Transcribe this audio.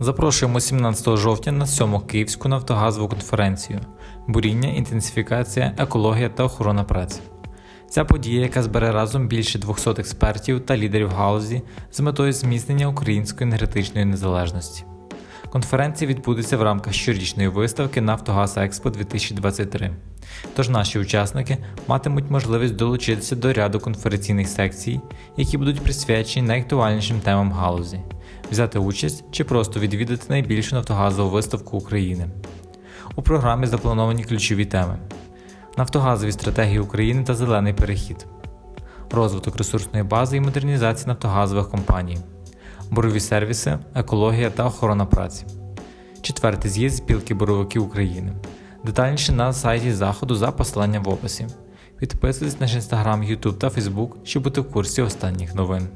Запрошуємо 17 жовтня на 7 Київську нафтогазову конференцію Буріння, інтенсифікація, екологія та охорона праці. Ця подія, яка збере разом більше 200 експертів та лідерів галузі з метою зміцнення української енергетичної незалежності. Конференція відбудеться в рамках щорічної виставки Нафтогаз Експо 2023. Тож наші учасники матимуть можливість долучитися до ряду конференційних секцій, які будуть присвячені найактуальнішим темам галузі, взяти участь чи просто відвідати найбільшу нафтогазову виставку України. У програмі заплановані ключові теми: нафтогазові стратегії України та зелений перехід, розвиток ресурсної бази і модернізація нафтогазових компаній, бурові сервіси, екологія та охорона праці. Четвертий з'їзд спілки буровиків України. Детальніше на сайті заходу за посиланням в описі. Підписуйтесь на наш інстаграм, Ютуб та Фейсбук, щоб бути в курсі останніх новин.